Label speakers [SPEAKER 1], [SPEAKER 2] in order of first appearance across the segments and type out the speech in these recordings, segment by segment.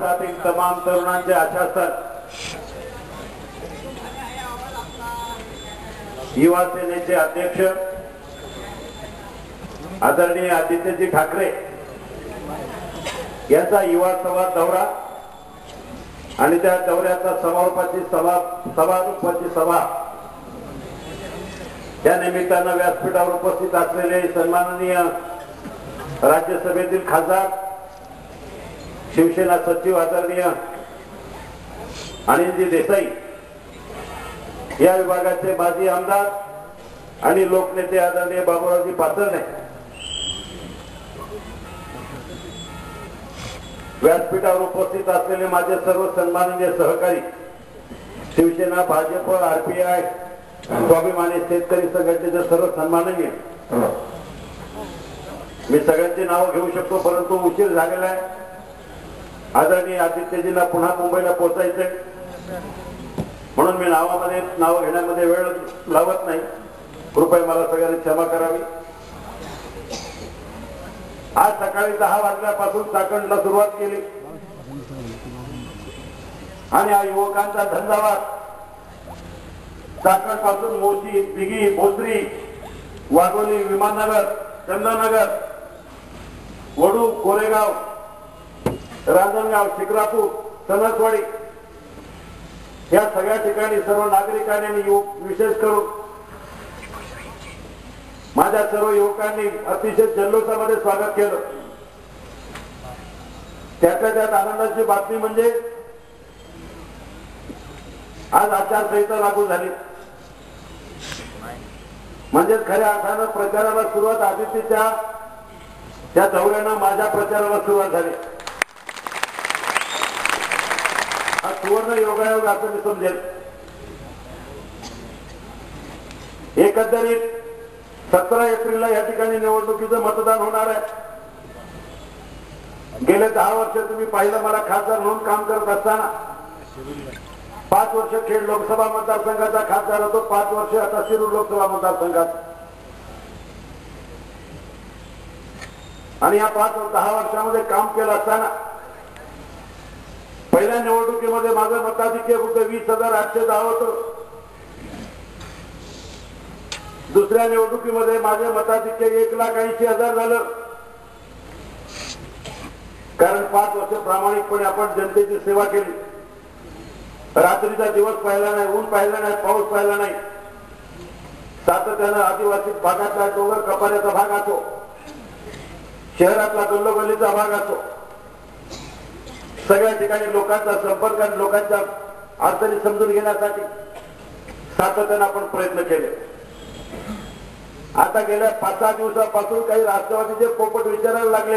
[SPEAKER 1] महाराष्ट्रातील तमाम तरुणांचे आशासन युवा सेनेचे अध्यक्ष आदरणीय आदित्यजी ठाकरे यांचा युवा सभा दौरा आणि त्या दौऱ्याचा समारोपाची सभा समारोपाची सभा. त्या निमित्तानं व्यासपीठावर उपस्थित असलेले सन्माननीय राज्यसभेतील खासदार शिवसेना सचिव आदरणीय अनिलजी देसाई या विभागाचे माजी आमदार आणि लोकनेते आदरणीय बाबूरावजी पाचरणे व्यासपीठावर उपस्थित असलेले माझे सर्व सन्माननीय सहकारी शिवसेना भाजप आरपीआय स्वाभिमानी शेतकरी संघटनेचे सर्व सन्माननीय मी सगळ्यांची नाव घेऊ शकतो परंतु उशीर झालेला आहे. आदरणीय आदित्यजींना पुन्हा मुंबईला पोहोचायचंय. म्हणून मी नावामध्ये नाव घेण्यामध्ये वेळ लावत नाही. कृपया मला सगळ्यांनी क्षमा करावी. आज सकाळी दहा वाजल्यापासून चाकणला सुरुवात केली. आणि हा युवकांचा धंदावाद चाकणपासून मोशी दिघी भोसरी वाघोली विमाननगर चंदनगर वडू कोरेगाव रांजणगाव शिक्रापूर सनसवाडी. या सगळ्या ठिकाणी सर्व नागरिकांनी आणि युवक विशेष करून माझ्या सर्व युवकांनी अतिशय जल्लोषामध्ये स्वागत केलं. त्याच्या त्यात आनंदाची बातमी म्हणजे आज आचारसंहिता लागू झाली. म्हणजेच खऱ्या अर्थानं प्रचाराला सुरुवात आदित्यच्या त्या दौऱ्यानं माझ्या प्रचाराला सुरुवात झाली. पूर्ण सुवर्ण योगायोग असं मी समजेल. एकंदरीत सतरा एप्रिलला या ठिकाणी निवडणुकीचं मतदान होणार आहे. गेले दहा वर्ष तुम्ही पाहिलं मला खासदार म्हणून काम करत असताना. पाच वर्ष खेड लोकसभा मतदारसंघाचा खासदार होतो पाच वर्ष आता शिरूर लोकसभा मतदारसंघात. आणि या पाच दहा वर्षामध्ये काम केलं असताना पहिल्या निवडणुकीमध्ये माझं मताधिक्य फक्त वीस हजार आठशे दहा होतं. दुसऱ्या निवडणुकीमध्ये माझे मताधिक्य एक लाख ऐंशी हजार झालं. कारण पाच वर्ष प्रामाणिकपणे आपण जनतेची सेवा केली. रात्रीचा दिवस पाहिला नाही ऊन पाहिला नाही पाऊस पाहिला नाही. सातत्यानं आदिवासी भागातला डोंगर कपाऱ्याचा भाग असो शहरातला गल्लोगल्लीचा भाग असो सगळ्या ठिकाणी लोकांचा संपर्क आणि लोकांच्या अडचणी समजून घेण्यासाठी सातत्यानं आपण प्रयत्न केले. आता गेल्या पाच सहा दिवसापासून काही राष्ट्रवादीचे पोपट विचारायला लागले.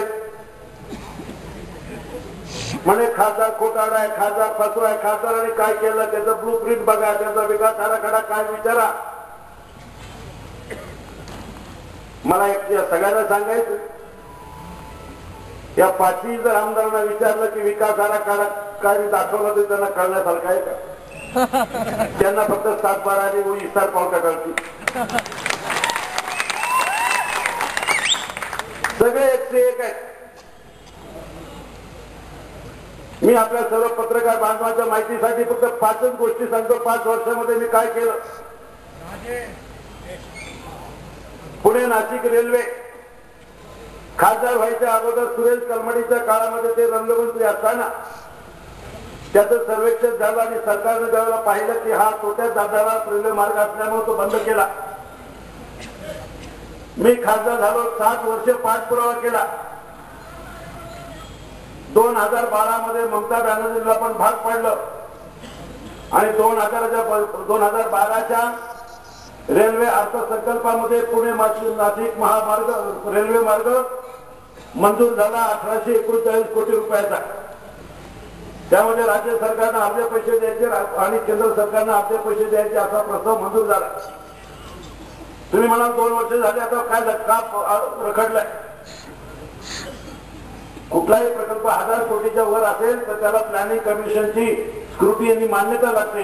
[SPEAKER 1] म्हणे खासदार खोटाडा आहे खासदार फसवा आहे खासदाराने काय केलं त्याचं ब्लू प्रिंट बघा त्याचा विकास आराखडा काय विचारा. मला एक सगळ्यांना सांगायचं या पाचही जर आमदारांना विचारलं की विकास आराखडा काय दाखवला तर त्यांना कळण्यासारखं आहे का? त्यांना फक्त सात बारा आणि विस्तार पावटा कळतील सगळे एक ते एक आहेत. मी आपल्या सर्व पत्रकार बांधवाच्या माहितीसाठी फक्त पाचच गोष्टी सांगतो. पाच वर्षामध्ये मी काय केलं? पुणे नाशिक रेल्वे खासदार व्हायच्या अगोदर सुरेश कलमडीच्या काळामध्ये ते रंगमंत्री असताना त्याचं सर्वेक्षण झालं आणि सरकारने ज्यावेळेला पाहिलं की हा तोट्यात जाणारा रेल्वे मार्ग असल्यामुळे तो बंद केला. मी खासदार झालो सात वर्ष पाठपुरावा केला. दोन हजार बारा मध्ये ममता बॅनर्जीला पण भाग पडलं. आणि दोन हजाराच्या दोन हजार बाराच्या रेल्वे अर्थसंकल्पामध्ये पुणे नाशिक महामार्ग रेल्वे मार्ग मंजूर झाला अठराशे एकोणचाळीस कोटी रुपयाचा. त्यामध्ये राज्य सरकारनं अर्धे पैसे द्यायचे आणि केंद्र सरकारनं अर्धे पैसे द्यायचे असा प्रस्ताव मंजूर झाला. तुम्ही म्हणाल दोन वर्ष झाले आता काय का रखडलाय? कुठलाही प्रकल्प हजार कोटीच्या वर असेल तर त्याला प्लॅनिंग कमिशनची स्क्रुटी यांनी मान्यता लागते.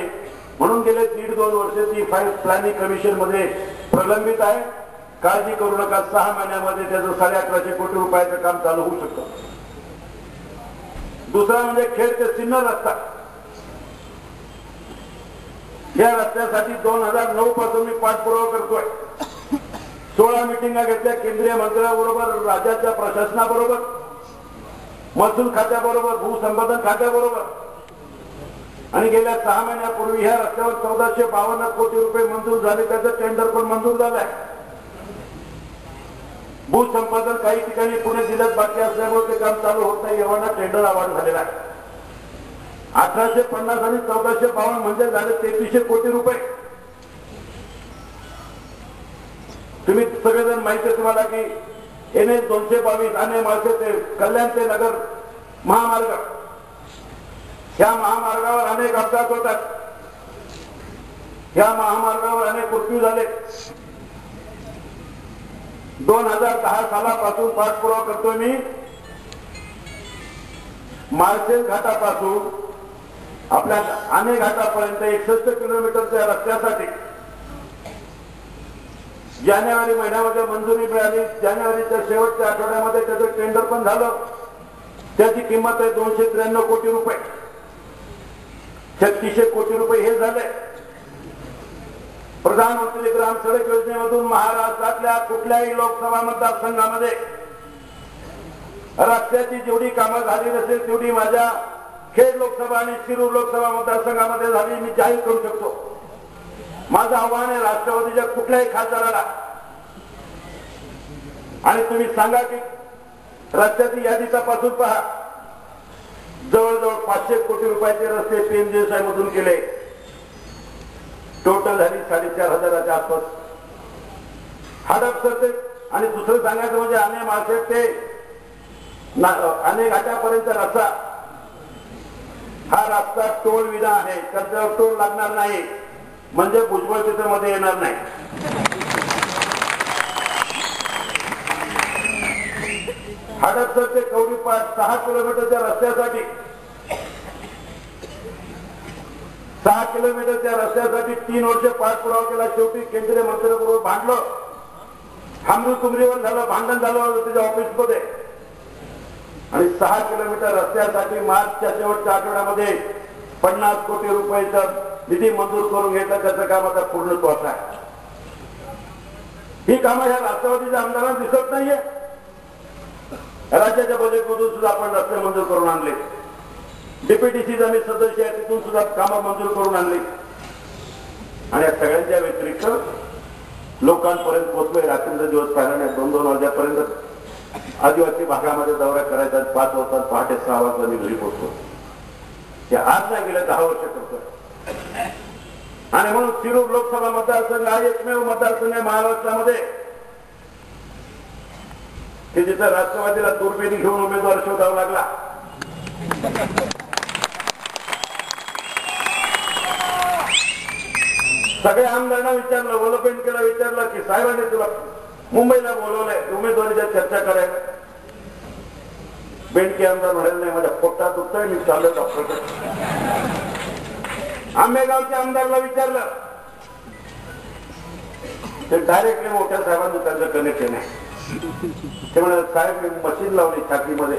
[SPEAKER 1] म्हणून गेले दीड दोन वर्ष ती फाईल प्लॅनिंग कमिशनमध्ये प्रलंबित आहे. काळजी करू नका. सहा महिन्यामध्ये त्याचं साडे अकराशे कोटी रुपयाचं काम चालू होऊ शकतं. दुसरा म्हणजे खेड ते सिन्नर रस्ता. या रस्त्यासाठी दोन हजार नऊ पासून मी पाठपुरावा करतोय. सोळा मिटिंगा घेतल्या केंद्रीय मंत्र्याबरोबर राज्याच्या प्रशासनाबरोबर महसूल खात्याबरोबर भूसंपादन खात्याबरोबर. आणि गेल्या सहा महिन्यापूर्वी ह्या रस्त्यावर चौदाशे बावन्न कोटी रुपये मंजूर झाले. त्याचं टेंडर पण मंजूर झालंय. भूसंपादन काही ठिकाणी पुणे जिल्ह्यात बाकी असल्यामुळे ते काम चालू होत नाही एवढा टेंडर अवॉर्ड झालेला आहे. अठराशे पन्नास आणि चौदाशे बावन्न म्हणजे झाले तेहतीसशे कोटी रुपये. तुम्ही सगळेजण माहिती तुम्हाला की एन एस दोनशे बावीस आणि माळसे ते कल्याण ते नगर महामार्ग. या महामार्गावर अनेक अपघात होतात. या महामार्गावर अनेक मृत्यू झाले. दोन हजार दहा सालापासून पाठपुरावा करतोय मी. माळशेल घाटापासून आपल्या आणे घाटापर्यंत एकसष्ट किलोमीटरच्या रस्त्यासाठी जानेवारी महिन्यामध्ये मंजुरी मिळाली. जानेवारीच्या शेवटच्या आठवड्यामध्ये त्याचं टेंडर पण झालं. त्याची किंमत आहे दोनशे त्र्याण्णव कोटी रुपये. छत्तीसशे कोटी रुपये हे झाले. प्रधानमंत्री ग्राम सडक योजनेमधून महाराष्ट्रातल्या कुठल्याही लोकसभा मतदारसंघामध्ये रस्त्याची जेवढी कामं झाली नसेल तेवढी माझ्या खेड लोकसभा आणि शिरूर लोकसभा मतदारसंघामध्ये झाली मी जाहीर करू शकतो. माझं आव्हान आहे राष्ट्रवादीच्या कुठल्याही खासदाराला. आणि तुम्ही सांगा की रस्त्याची यादी तपासून पहा. जवळजवळ पाचशे कोटी रुपयाचे रस्ते पीएमजीएसआय मधून केले टोटल झाली साडेचार हजाराच्या आसपास हडप करते आणि दुसरं सांगायचं म्हणजे अनेक मासे ते अनेक घाटापर्यंत रस्ता हा रस्ता टोल विना आहे. त्याच्यावर टोल लागणार नाही. म्हणजे भुजबळ चित्रमध्ये येणार नाही. हडपसर ते कवडीपाट सहा किलोमीटरच्या रस्त्यासाठी सहा किलोमीटरच्या रस्त्यासाठी तीन वर्ष पाठपुरावा केला. शेवटी केंद्रीय मंत्र्याबरोबर भांडलं. थांबू तुमरीवर झालं भांडण झालं होतं त्याच्या ऑफिसमध्ये. आणि सहा किलोमीटर रस्त्यासाठी मार्चच्या शेवटच्या आठवड्यामध्ये पन्नास कोटी रुपयाचा निधी मंजूर करून घेतला. त्याचं काम आता पूर्णत्वाच आहे. ही कामं ह्या राष्ट्रवादीच्या आमदारांना दिसत नाहीये. राज्याच्या बजेटमधून सुद्धा आपण रस्ते मंजूर करून आणले. डीपीटीसी आम्ही सदस्य आहे तिथून सुद्धा कामं मंजूर करून आणली. आणि या सगळ्यांच्या व्यतिरिक्त लोकांपर्यंत पोहोचलोय. रात्रीचा दिवस पाहिला नाही दोन दोन वाजेपर्यंत आदिवासी भागामध्ये दौरा करायचा पाच वाजता पहाटे सहा वाजता मी घरी पोहोचतो ते आज नाही गेलं दहा वर्ष करतो आणि म्हणून शिरूर लोकसभा मतदारसंघ हा एकमेव मतदारसंघ आहे महाराष्ट्रामध्ये. की जिथं राष्ट्रवादीला दुर्बिणी घेऊन उमेदवार शोधावा लागला. सगळ्या आमदारांना विचारलं वलपेंडकेला विचारलं की साहेबांनी तुला मुंबईला बोलवलंय उमेदवारीच्या चर्चा करायला बेंडके आमदार म्हणाले नाही माझ्या पोटात दुखतोय मी चाललो डॉक्टर आंबेगावच्या आमदारला विचारलं. ते डायरेक्टली मोठ्या साहेबांनी त्यांचं कनेक्शन आहे ते म्हणाले साहेब मी मशीन लावली छातीमध्ये.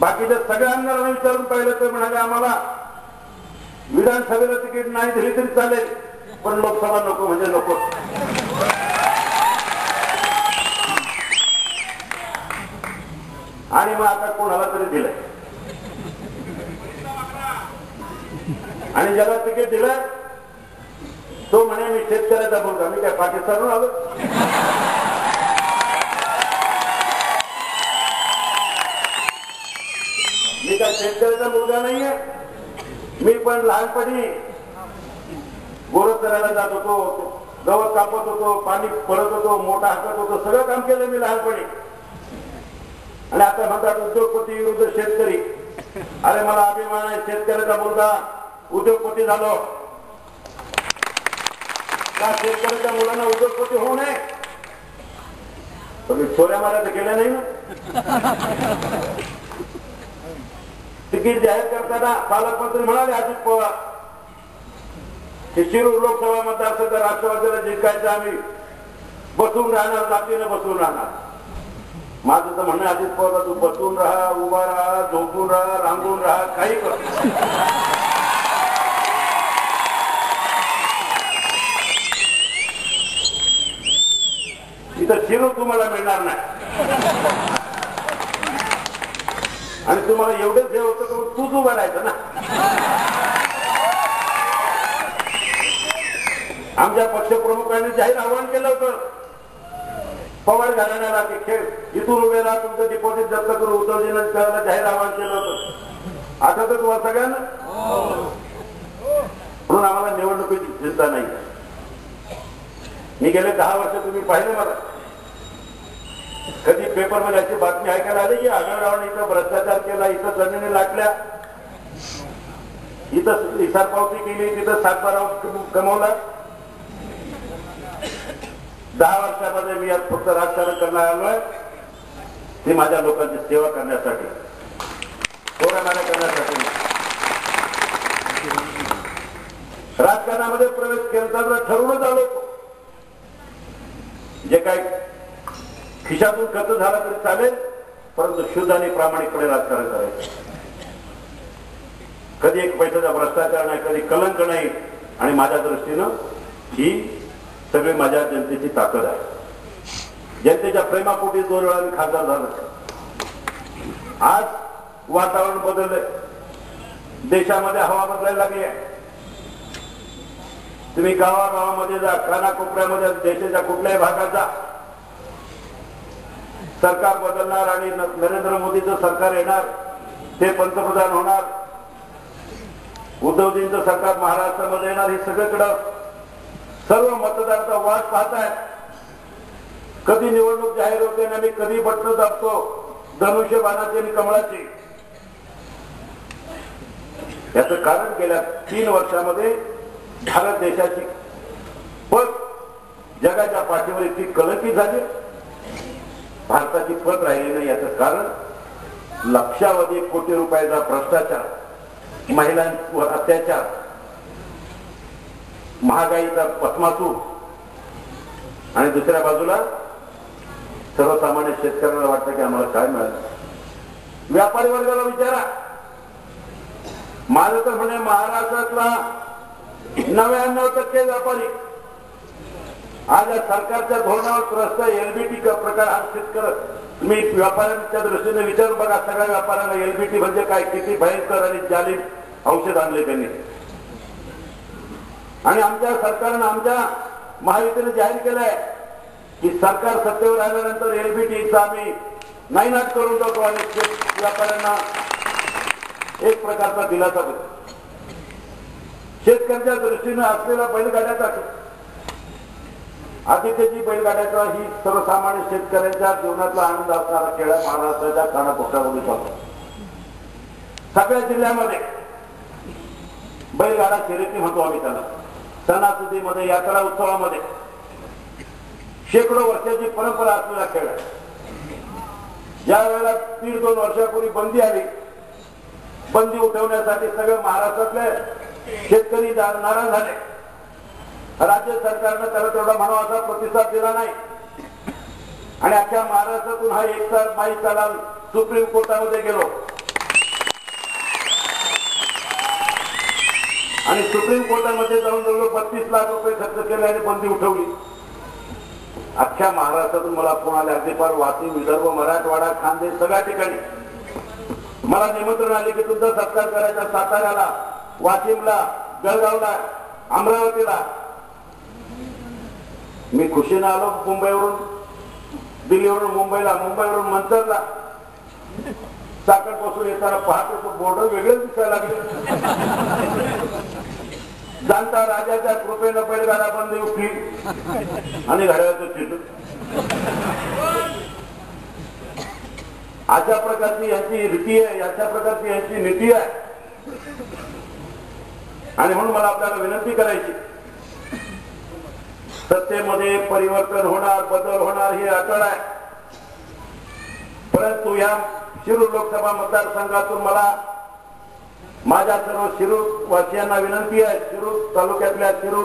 [SPEAKER 1] बाकीच्या सगळ्या आमदारांना विचारून पाहिलं तर म्हणाले आम्हाला विधानसभेला तिकीट नाही दिली तरी चालेल. पण लोकसभा नको म्हणजे नको. आणि मग आता कोणाला तरी दिलंय. आणि ज्याला तिकीट दिलं तो म्हणे मी शेतकऱ्याचा मुलगा मी काय पाकिस्तानहून आलो? मी काय शेतकऱ्याचा मुलगा नाहीये? मी पण लहानपणी गोरत करायला जात होतो गवत कापत होतो पाणी पडत होतो मोठा हाकत होतो सगळं काम केलं मी लहानपणी. आणि आता म्हणतात उद्योगपती विरुद्ध शेतकरी. अरे मला अभिमान आहे शेतकऱ्याचा मुलगा उद्योगपती झालो. का शेतकऱ्याच्या मुलांना उद्योगपती होऊ नये. तुम्ही चोऱ्या मारायचं केल्या नाही ना? तिकीट जाहीर करताना पालकमंत्री म्हणाले अजित पवार हे शिरूर लोकसभा मतदारसंघ राष्ट्रवादीला जिंकायचं आम्ही. बसून राहणार जातीनं बसून राहणार. माझं तर म्हणणं अजित पवार तू बसून राहा उभा राहा झोपून राहा रांगून राहा काही कर इथं शिरूर तुम्हाला मिळणार नाही. आणि तुम्हाला एवढंच हे होतं तर तूच उभं राहायचं ना? आमच्या पक्षप्रमुखांनी जाहीर आवाहन केलं होतं. पवार घालण्याला ते खेळ. इथून उभे राहा तुमचं डिपॉझिट जप्त करू उद्धवजीनं त्याला जाहीर आवाहन केलं होतं. तर तुम्हाला सगळ्यांना? म्हणून आम्हाला निवडणुकीची चिंता नाही. मी गेले दहा वर्ष तुम्ही पाहिले मला. कधी पेपरमध्ये अशी बातमी ऐकायला आली की आढळरावाने इथं भ्रष्टाचार केला इथं जमिनी लाटल्या. इथं इसार पावती केली तिथं सातबारा कमवला. दहा वर्षामध्ये मी आज फक्त राजकारण करणार आलोय. ते माझ्या लोकांची सेवा करण्यासाठी. थोड्या करण्यासाठी. राजकारणामध्ये प्रवेश केला ठरवूनच आलो जे काही खिशातून खर्च झाला तरी चालेल परंतु शुद्ध आणि प्रामाणिकपणे राजकारण करायचं. कधी एक पैशाचा भ्रष्टाचार नाही कधी कलंक नाही आणि माझ्या दृष्टीनं ही सगळी माझ्या जनतेची ताकद आहे. जनतेच्या प्रेमापोटी दोन वेळा मी खासदार झालो. आज वातावरण बदललंय. देशामध्ये हवा बदलायला लागली आहे. तुम्ही गावागावामध्ये जा कानाकोपऱ्यामध्ये देशाच्या कुठल्याही भागात जा. सरकार बदलणार आणि नरेंद्र मोदीचं सरकार येणार ते पंतप्रधान होणार. उद्धवजींचं सरकार महाराष्ट्रामध्ये येणार हे सगळीकडं सर्व मतदाराचा वाट पाहताय कधी निवडणूक जाहीर होते आणि आम्ही कधी बटणं दाबतो? धनुष्यबाणाची आणि कमळाची. याचं कारण गेल्या तीन वर्षामध्ये भारत देशाची पण जगाच्या पाठीवर इतकी कलकी झाली. भारताची पत राहिली नाही याचं कारण लक्षावधी कोटी रुपयाचा भ्रष्टाचार महिलांवर अत्याचार महागाईचा पथमातू आणि दुसऱ्या बाजूला सर्वसामान्य शेतकऱ्यांना वाटतं की आम्हाला काय मिळालं. व्यापारी वर्गाला विचारा. माझं तर म्हणे महाराष्ट्रातला नव्याण्णव टक्के व्यापारी आज या सरकारच्या धोरणावर त्रस्त एलबीटी प्रकार हा शेतकरी. तुम्ही व्यापाऱ्यांच्या दृष्टीने विचार बघा सगळ्या व्यापाऱ्यांना एलबीटी म्हणजे काय? किती भयंकर आणि जालीम औषध आणले त्यांनी. आणि आमच्या सरकारनं आमच्या महायुतीने जाहीर केलंय की सरकार सत्तेवर आल्यानंतर एलबीटीचा आम्ही नायनाट करून जातो आणि शेत- व्यापाऱ्यांना एक प्रकारचा दिलासा देतो शेतकऱ्यांच्या दृष्टीनं असलेला बैलगाड्याचा आदित्यची बैलगाड्याचा ही सर्वसामान्य शेतकऱ्यांच्या जीवनातला आनंद असणारा खेळ महाराष्ट्राच्या कानाकोपऱ्यामध्ये चालतो सगळ्या जिल्ह्यामध्ये बैलगाडा शर्यती म्हणतो आम्ही त्याला. सणासुदीमध्ये यात्रा उत्सवामध्ये. शेकडो वर्षाची परंपरा असलेला खेळ आहे. ज्या वेळेला दीड दोन वर्षापूर्वी बंदी आली. बंदी उठवण्यासाठी सगळे महाराष्ट्रातले शेतकरी जा- नाराज झाले. राज्य सरकारनं त्याला तेवढा म्हणावाचा प्रतिसाद दिला नाही. आणि अख्ख्या महाराष्ट्रातून हा एक साल बाई चालाल सुप्रीम कोर्टामध्ये गेलो. आणि सुप्रीम कोर्टामध्ये जाऊन जवळ बत्तीस लाख रुपये खर्च केले आणि बंदी उठवली. अख्ख्या महाराष्ट्रातून मला पुण्याला अगदी फार वाशिम विदर्भ मराठवाडा खानदेश सगळ्या ठिकाणी. मला निमंत्रण आले की तुमचा सत्कार करायचा साताऱ्याला वाशिमला जळगावला अमरावतीला. मी खुशीनं आलो मुंबईवरून. दिल्लीवरून मुंबईला मुंबईवरून मंचरला साखरपासून येताना पहाटे बोर्ड वेगळेच दिसायला लागले. जाणता राजाच्या कृपेनं बैलगाडा बंद उठली आणि घड्याळाचं चित्र. अशा प्रकारची यांची रीती आहे अशा प्रकारची यांची नीती आहे. आणि म्हणून मला आपल्याला विनंती करायची सत्तेमध्ये परिवर्तन होणार बदल होणार ही अटळ आहे. परंतु या शिरूर लोकसभा मतदारसंघातून मला माझ्या सर्व शिरूर वासियांना विनंती आहे. शिरूर तालुक्यातल्या शिरूर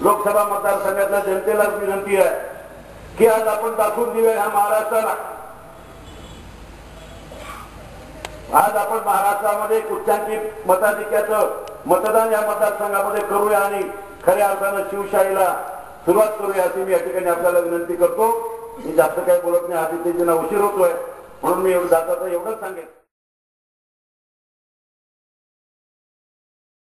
[SPEAKER 1] लोकसभा मतदारसंघातल्या जनतेला विनंती आहे की आज आपण दाखवून देऊया ह्या महाराष्ट्राला. आज आपण महाराष्ट्रामध्ये उच्चांकी मताधिक्याचं मतदान या मतदारसंघामध्ये करूया आणि खऱ्या अर्थानं शिवशाहीला सुरुवात करूया. अशी मी या ठिकाणी आपल्याला विनंती करतो मी जास्त काही बोलत नाही आदित्यजींना उशीर होतोय म्हणून मी एवढं जाता एवढंच सांगेन.